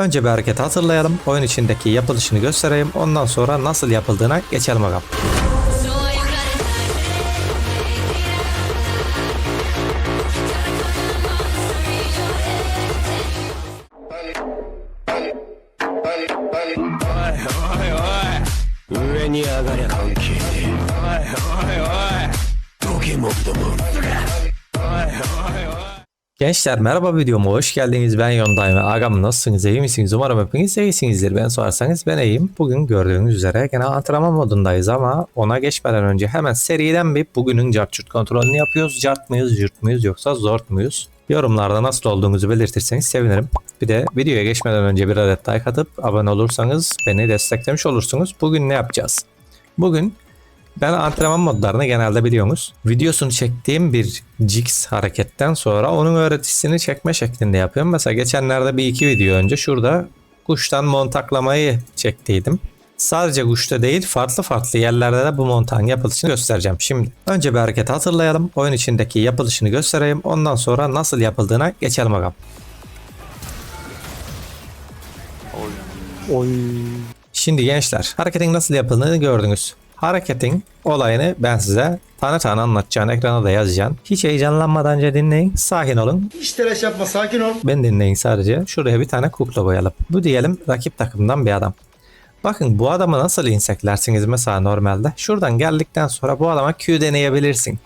Önce bir hareketi hatırlayalım. Oyun içindeki yapılışını göstereyim. Ondan sonra nasıl yapıldığına geçelim bakalım. Gençler merhaba videoma hoş geldiniz. Ben Yonday ve Agam nasılsınız? iyi misiniz? Umarım hepiniz iyisinizdir. Ben sorarsanız ben iyiyim. Bugün gördüğünüz üzere gene antrenman modundayız ama ona geçmeden önce hemen seriden bir bugünün cart kontrolünü yapıyoruz. Cart mıyız, cürt müyüz yoksa zort muyuz? Yorumlarda nasıl olduğunuzu belirtirseniz sevinirim. Bir de videoya geçmeden önce bir adet like atıp abone olursanız beni desteklemiş olursunuz. Bugün ne yapacağız? Bugün ben antrenman modlarını genelde biliyorsunuz. Videosunu çektiğim bir Jigs hareketten sonra onun öğretisini çekme şeklinde yapıyorum. Mesela geçenlerde bir iki video önce şurada kuştan montaklamayı çektiydim. Sadece kuşta değil farklı farklı yerlerde de bu montağın yapılışını göstereceğim şimdi. Önce bir hareketi hatırlayalım. Oyun içindeki yapılışını göstereyim. Ondan sonra nasıl yapıldığına geçelim bakalım. Şimdi gençler hareketin nasıl yapıldığını gördünüz. Hareketin olayını ben size tane tane anlatacağım. Ekrana da yazacağım. Hiç heyecanlanmadan önce dinleyin. Sakin olun. Hiç telaş yapma sakin ol. Ben dinleyin sadece. Şuraya bir tane kukla koyalım. Bu diyelim rakip takımdan bir adam. Bakın bu adamı nasıl inseklersiniz mesela normalde. Şuradan geldikten sonra bu adama Q deneyebilirsin.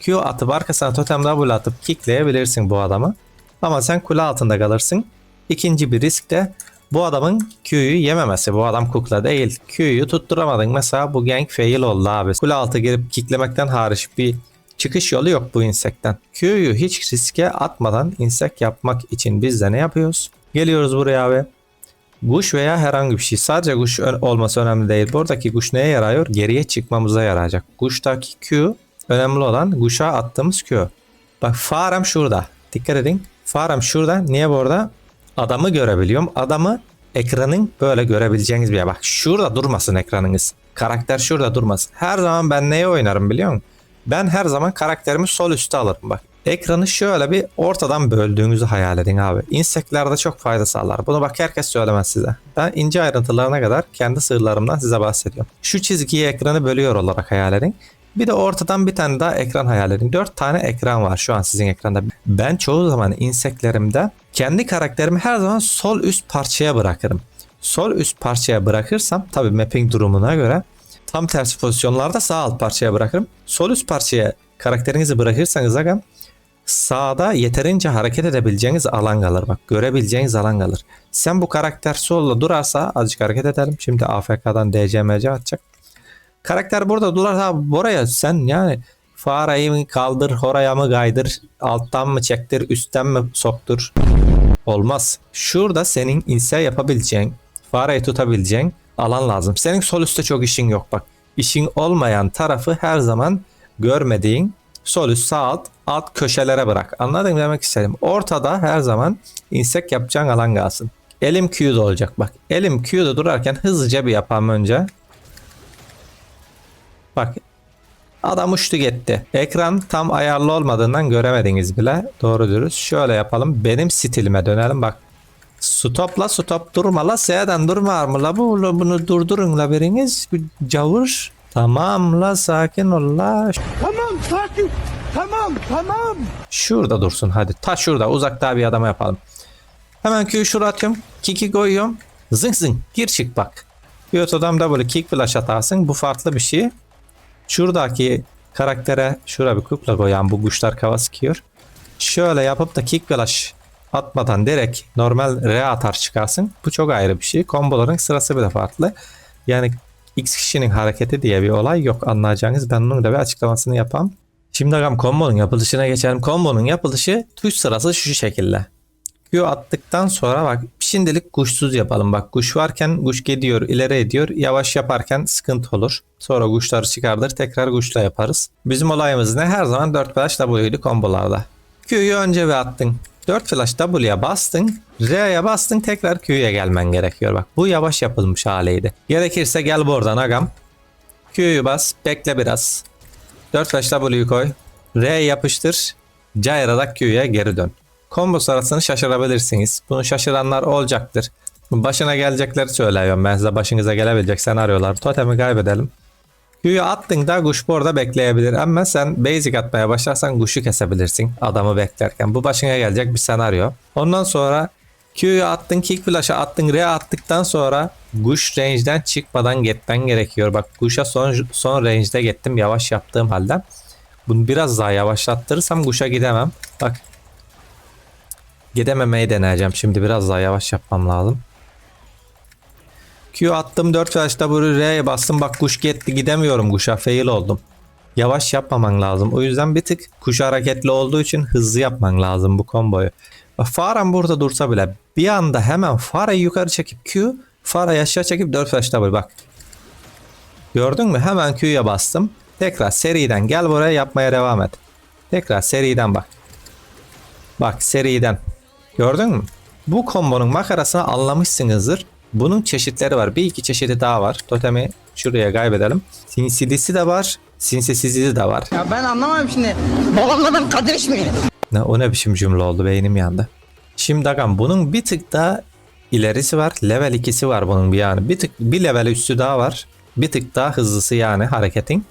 Q atıp arkasına totem double atıp kickleyebilirsin bu adamı. Ama sen kule altında kalırsın. İkinci bir risk de bu adamın Q'yu yememesi. Bu adam kukla değil. Q'yu tutturamadın. Mesela bu gank fail oldu abi. Kule altı girip kicklemekten hariç bir çıkış yolu yok bu insekten. Q'yu hiç riske atmadan insek yapmak için biz de ne yapıyoruz? Geliyoruz buraya abi. Kuş veya herhangi bir şey. Sadece kuş olması önemli değil. Buradaki kuş neye yarıyor? Geriye çıkmamıza yarayacak. Kuştaki Q önemli olan kuşa attığımız Q. Bak farem şurada. Dikkat edin. Farem şurada. Niye bu? Adamı görebiliyorum. Adamı ekranın böyle görebileceğiniz bir yer. Bak şurada durmasın ekranınız. Karakter şurada durmasın. Her zaman ben neye oynarım biliyor musun? Ben her zaman karakterimi sol üstte alırım bak. Ekranı şöyle bir ortadan böldüğünüzü hayal edin abi. Inseklerde çok fayda sağlar. Bunu bak herkes söylemez size. Ben ince ayrıntılarına kadar kendi sırlarımdan size bahsediyorum. Şu çizgiyi ekranı bölüyor olarak hayal edin. Bir de ortadan bir tane daha ekran hayal edin. 4 tane ekran var şu an sizin ekranda. Ben çoğu zaman inseklerimde kendi karakterimi her zaman sol üst parçaya bırakırım. Sol üst parçaya bırakırsam tabi mapping durumuna göre tam tersi pozisyonlarda sağ alt parçaya bırakırım. Sol üst parçaya karakterinizi bırakırsanız agam sağda yeterince hareket edebileceğiniz alan kalır. Bak görebileceğiniz alan kalır. Sen bu karakter solda durarsa azıcık hareket edelim. Şimdi AFK'dan DCMC atacak. Karakter burada durarsa buraya sen yani fareyi mi kaldır, oraya mı kaydır, alttan mı çektir, üstten mi soktur? Olmaz. Şurada senin inse yapabileceğin, fareyi tutabileceğin alan lazım. Senin sol üstte çok işin yok bak. İşin olmayan tarafı her zaman görmediğin sol üst sağ alt alt köşelere bırak. Anladın mı demek istedim. Ortada her zaman insek yapacağın alan kalsın. Elim Q'da olacak bak. Elim Q'da durarken hızlıca bir yapalım önce. Bak Adam uçtu gitti. Ekran tam ayarlı olmadığından göremediniz bile. Doğru dürüst. Şöyle yapalım. Benim stilime dönelim. Bak. Stopla stop durma la. S'den durma mı la bu bunu durdurun la biriniz. Bir Cavur. Tamam la sakin ol la. Tamam sakin. Tamam tamam. Şurada dursun hadi. Ta şurada uzakta bir adama yapalım. Hemen Q'yu şuraya atıyorum. Kick'i koyuyorum. Zınk zınk gir çık bak. Yoto'dan da böyle kick flash atarsın. Bu farklı bir şey. Şuradaki karaktere şura bir kukla koyan bu kuşlar kava sıkıyor. Şöyle yapıp da kick flash atmadan direkt normal R atar çıkarsın. Bu çok ayrı bir şey. Komboların sırası bile farklı. Yani X kişinin hareketi diye bir olay yok anlayacağınız. Ben onun da bir açıklamasını yapam. Şimdi agam kombonun yapılışına geçelim. Kombonun yapılışı tuş sırası şu şekilde. Q attıktan sonra bak şimdilik kuşsuz yapalım. Bak kuş varken kuş gidiyor ileri ediyor. Yavaş yaparken sıkıntı olur. Sonra kuşları çıkardır tekrar kuşla yaparız. Bizim olayımız ne? Her zaman 4 flash W'ydu kombolarda. Q'yu önce bir attın. 4 flash W'ya bastın. R'ye bastın tekrar Q'ya gelmen gerekiyor. Bak bu yavaş yapılmış haliydi. Gerekirse gel buradan agam. Q'yu bas. Bekle biraz. 4 flash W'yu koy. R yapıştır. Cayrarak Q'ya geri dön. Combo sırasını şaşırabilirsiniz. Bunu şaşıranlar olacaktır. Başına gelecekleri söylüyorum ben size başınıza gelebilecek senaryolar. Totemi kaybedelim. Q'yu attın da kuş bu orada bekleyebilir ama sen basic atmaya başlarsan kuşu kesebilirsin adamı beklerken. Bu başına gelecek bir senaryo. Ondan sonra Q'yu attın, kick flash'a attın, R attıktan sonra kuş range'den çıkmadan gitmen gerekiyor. Bak kuşa son, son range'de gittim yavaş yaptığım halde. Bunu biraz daha yavaşlattırırsam kuşa gidemem. Bak gidememeyi deneyeceğim. Şimdi biraz daha yavaş yapmam lazım. Q attım 4 flash'ta bu R'ye bastım bak kuş gitti gidemiyorum kuşa fail oldum. Yavaş yapmaman lazım. O yüzden bir tık kuş hareketli olduğu için hızlı yapman lazım bu komboyu. Faran burada dursa bile bir anda hemen Fara'yı yukarı çekip Q, Fara'yı aşağı çekip 4 flash double bak. Gördün mü? Hemen Q'ya bastım. Tekrar seriden gel buraya yapmaya devam et. Tekrar seriden bak. Bak seriden. Gördün mü? Bu kombonun makarasını anlamışsınızdır. Bunun çeşitleri var. Bir iki çeşidi daha var. Totemi şuraya kaybedelim. Sinsilisi de var. Sinsisizi de var. Ya ben anlamam şimdi. Babamla ben kardeş miyim? Ne, o ne biçim cümle oldu beynim yandı. Şimdi Agam bunun bir tık daha ilerisi var. Level 2'si var bunun bir yani. Bir tık bir level üstü daha var. Bir tık daha hızlısı yani hareketin.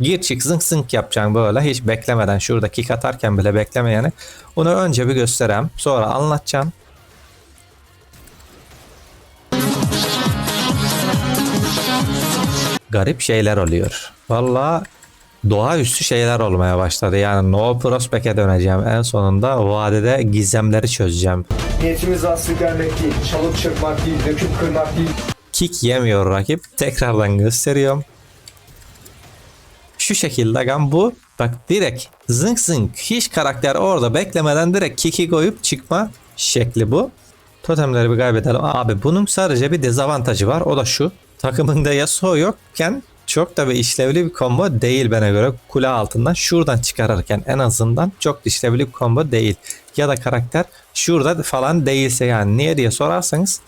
Gir çık zınk zınk yapacaksın böyle hiç beklemeden şurada kick atarken bile bekleme yani. Onu önce bir göstereyim. Sonra anlatacağım. Garip şeyler oluyor. Valla doğaüstü şeyler olmaya başladı. Yani No Prospect'e döneceğim. En sonunda vadede gizemleri çözeceğim. Niyetimiz aslı gelmek değil, çalıp çırpmak değil, döküp kırmak değil. Kick yemiyor rakip. Tekrardan gösteriyorum. Şu şekilde gam bu. Bak direkt zınk zınk hiç karakter orada beklemeden direkt kick'i koyup çıkma şekli bu. Totemleri bir kaybedelim. Abi bunun sadece bir dezavantajı var. O da şu. Takımında Yasuo yokken çok da bir işlevli bir combo değil bana göre. Kule altından şuradan çıkarırken en azından çok işlevli bir combo değil. Ya da karakter şurada falan değilse yani niye diye sorarsanız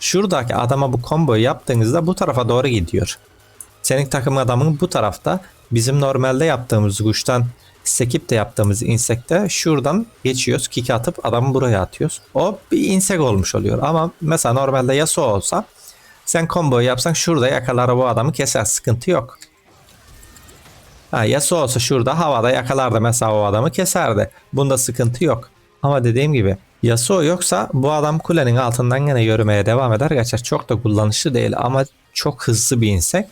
şuradaki adama bu comboyu yaptığınızda bu tarafa doğru gidiyor. Senin takım adamın bu tarafta bizim normalde yaptığımız kuştan sekip de yaptığımız insekte şuradan geçiyoruz. Kick atıp adamı buraya atıyoruz. O bir insek olmuş oluyor. Ama mesela normalde Yasuo olsa sen comboyu yapsan şurada yakalar bu adamı keser. Sıkıntı yok. Ha, Yasuo olsa şurada havada yakalardı mesela o adamı keserdi. Bunda sıkıntı yok. Ama dediğim gibi Yasuo yoksa bu adam kulenin altından gene yürümeye devam eder. Geçer çok da kullanışlı değil ama çok hızlı bir insek.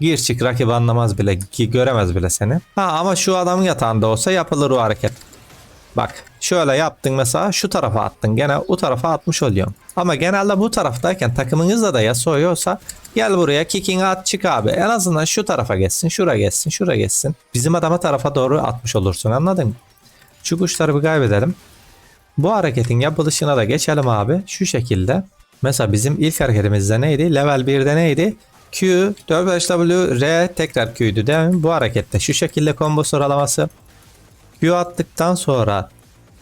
Gir çık rakip anlamaz bile ki göremez bile seni. Ha ama şu adamın yatağında olsa yapılır o hareket. Bak şöyle yaptın mesela şu tarafa attın gene o tarafa atmış oluyorsun. Ama genelde bu taraftayken takımınızda da Yasuo yoksa gel buraya kicking'i at çık abi. En azından şu tarafa geçsin şura geçsin şura geçsin. Bizim adama tarafa doğru atmış olursun anladın mı? Şu kuşları bir kaybedelim. Bu hareketin yapılışına da geçelim abi. Şu şekilde. Mesela bizim ilk hareketimizde neydi? Level 1'de neydi? Q, 4-5W, R tekrar Q'ydu değil mi? Bu harekette şu şekilde combo sıralaması. Q attıktan sonra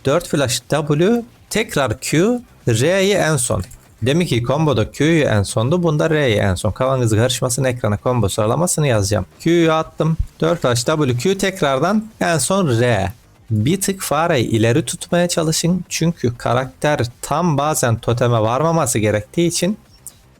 4 flash W, tekrar Q, R'yi en son. Demek ki komboda Q'yu en sondu, bunda R'yi en son. Kafanız karışmasın ekrana combo sıralamasını yazacağım. Q'yu attım. 4 flash W, Q tekrardan en son R. Bir tık fareyi ileri tutmaya çalışın. Çünkü karakter tam bazen toteme varmaması gerektiği için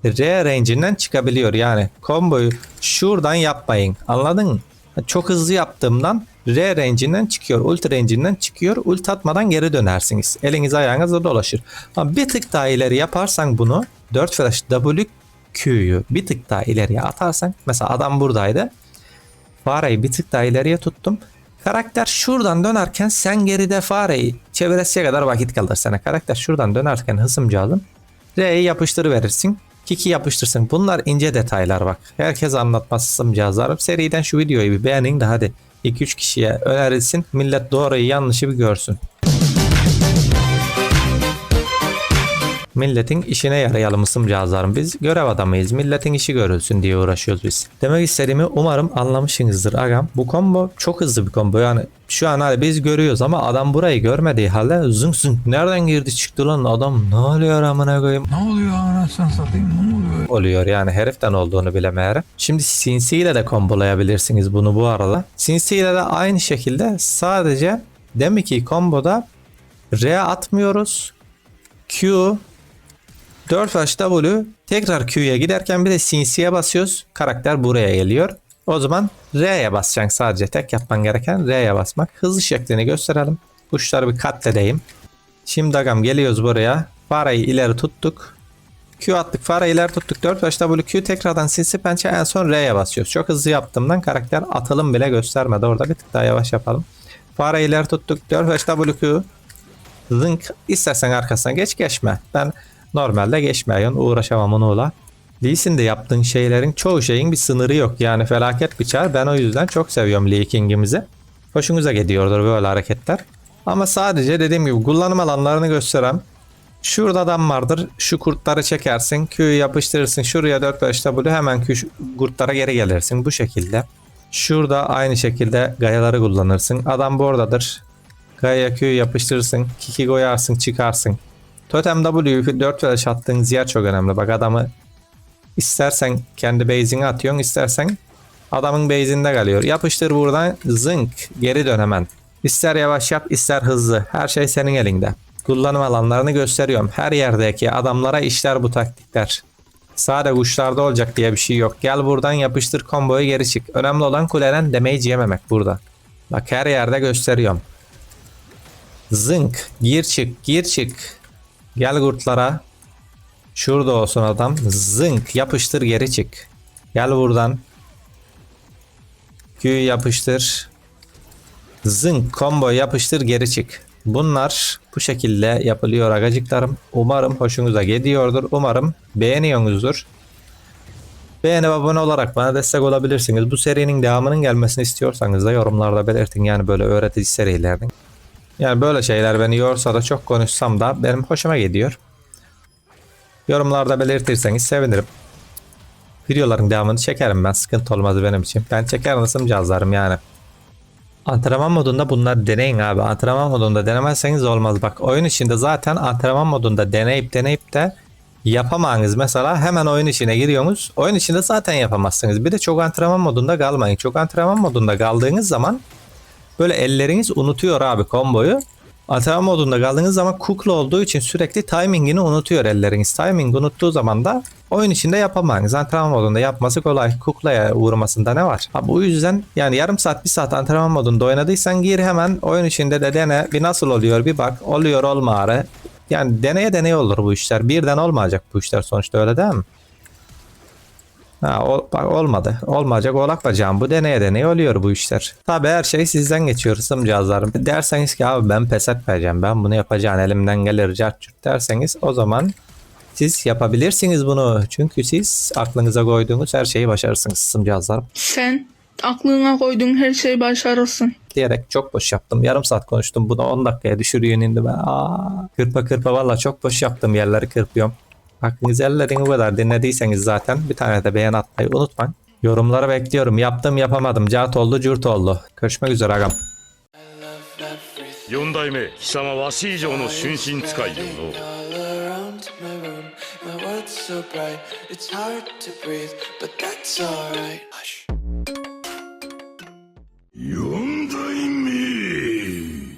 R range'inden çıkabiliyor. Yani komboyu şuradan yapmayın. Anladın mı? Çok hızlı yaptığımdan R range'inden çıkıyor. Ulti range'inden çıkıyor. Ulti atmadan geri dönersiniz. Eliniz ayağınızda dolaşır. Ama bir tık daha ileri yaparsan bunu 4 flash W Q'yu bir tık daha ileriye atarsan mesela adam buradaydı. Fareyi bir tık daha ileriye tuttum. Karakter şuradan dönerken sen geride fareyi çeviresiye kadar vakit kalır sana. Karakter şuradan dönerken hısımcağızım. R'yi yapıştır verirsin. Kiki yapıştırsın. Bunlar ince detaylar bak. Herkes anlatmaz hısımcağızlarım. Seriden şu videoyu bir beğenin de hadi 2-3 kişiye önerilsin. Millet doğruyu yanlışı bir görsün. Milletin işine yarayalım ısımcağızlarım. Biz görev adamıyız. Milletin işi görülsün diye uğraşıyoruz biz. Demek istediğimi umarım anlamışsınızdır agam. Bu combo çok hızlı bir combo. Yani şu an hani biz görüyoruz ama adam burayı görmediği halde zınk zınk nereden girdi çıktı lan adam ne oluyor amına koyayım Ne oluyor anasını satayım ne oluyor? oluyor yani heriften olduğunu bilemeyerek. Şimdi Sinsi ile de kombolayabilirsiniz bunu bu arada. Sinsi ile de aynı şekilde sadece demek ki komboda R atmıyoruz. Q 4 flash W tekrar Q'ya giderken bir de sinsiye basıyoruz. Karakter buraya geliyor. O zaman R'ye basacaksın sadece. Tek yapman gereken R'ye basmak. Hızlı şeklini gösterelim. Kuşları bir katledeyim. Şimdi agam geliyoruz buraya. Fareyi ileri tuttuk. Q attık. Fareyi ileri tuttuk. 4 flash W Q tekrardan sinsi pençe en son R'ye basıyoruz. Çok hızlı yaptığımdan karakter atılım bile göstermedi. Orada bir tık daha yavaş yapalım. Fareyi ileri tuttuk. 4 flash W Q Zınk istersen arkasına geç geçme. Ben normalde geçmeyin uğraşamam onunla. Lee Sin'de yaptığın şeylerin çoğu şeyin bir sınırı yok. Yani felaket bıçağı. Ben o yüzden çok seviyorum Lee King'imizi. Hoşunuza gidiyordur böyle hareketler. Ama sadece dediğim gibi kullanım alanlarını gösterem. Şurada adam vardır. Şu kurtları çekersin. Q'yu yapıştırırsın. Şuraya 4 5 W hemen Q kurtlara geri gelirsin. Bu şekilde. Şurada aynı şekilde gayaları kullanırsın. Adam buradadır. Gaya Q'yu yapıştırırsın. Kiki koyarsın çıkarsın. Totem W'yu 4 flash attığın ziyer çok önemli. Bak adamı istersen kendi base'ine atıyorsun istersen adamın base'inde kalıyor. Yapıştır buradan zınk geri dön hemen. İster yavaş yap ister hızlı. Her şey senin elinde. Kullanım alanlarını gösteriyorum. Her yerdeki adamlara işler bu taktikler. Sade kuşlarda olacak diye bir şey yok. Gel buradan yapıştır komboyu geri çık. Önemli olan kuleden damage yememek burada. Bak her yerde gösteriyorum. Zınk. Gir çık. Gir çık. Gel kurtlara. Şurada olsun adam. Zınk. Yapıştır geri çık. Gel buradan. Q'yu yapıştır. Zınk. Combo yapıştır geri çık. Bunlar bu şekilde yapılıyor agacıklarım. Umarım hoşunuza gidiyordur. Umarım beğeniyorsunuzdur. Beğenip abone olarak bana destek olabilirsiniz. Bu serinin devamının gelmesini istiyorsanız da yorumlarda belirtin. Yani böyle öğretici serilerden. Yani böyle şeyler beni yorsa da çok konuşsam da benim hoşuma gidiyor. Yorumlarda belirtirseniz sevinirim. Videoların devamını çekerim ben. Sıkıntı olmaz benim için. Ben çeker nasıl cihazlarım yani. Antrenman modunda bunlar deneyin abi. Antrenman modunda denemezseniz olmaz. Bak oyun içinde zaten antrenman modunda deneyip deneyip de yapamayınız. Mesela hemen oyun içine giriyorsunuz. Oyun içinde zaten yapamazsınız. Bir de çok antrenman modunda kalmayın. Çok antrenman modunda kaldığınız zaman böyle elleriniz unutuyor abi komboyu. Antrenman modunda kaldığınız zaman kukla olduğu için sürekli timingini unutuyor elleriniz. Timing unuttuğu zaman da oyun içinde yapamayınız. Antrenman modunda yapması kolay. Kuklaya vurmasında ne var? Ha, bu yüzden yani yarım saat bir saat antrenman modunda oynadıysan gir hemen oyun içinde de dene. Bir nasıl oluyor bir bak. Oluyor olmağarı. Yani deneye deneye olur bu işler. Birden olmayacak bu işler sonuçta öyle değil mi? Ha, ol, bak olmadı. Olmayacak olak bacağım. Bu deneye deneye oluyor bu işler. Tabi her şey sizden geçiyor ısım cihazlarım. Derseniz ki abi ben pes etmeyeceğim. Ben bunu yapacağım. Elimden gelir cart derseniz o zaman siz yapabilirsiniz bunu. Çünkü siz aklınıza koyduğunuz her şeyi başarırsınız ısım cihazlarım. Sen aklına koyduğun her şeyi başarırsın. Diyerek çok boş yaptım. Yarım saat konuştum. Bunu 10 dakikaya düşürüyor indi ben. Aa, kırpa kırpa valla çok boş yaptım. Yerleri kırpıyorum. Hakkınız ellerin o kadar dinlediyseniz zaten bir tane de beğen atmayı unutmayın. Yorumları bekliyorum. Yaptım yapamadım. Cat oldu cürt oldu. Görüşmek üzere agam. 四代目貴様わし以上の春心使いよの all around my room. My world's so bright, it's hard to breathe, but that's alright. Hush.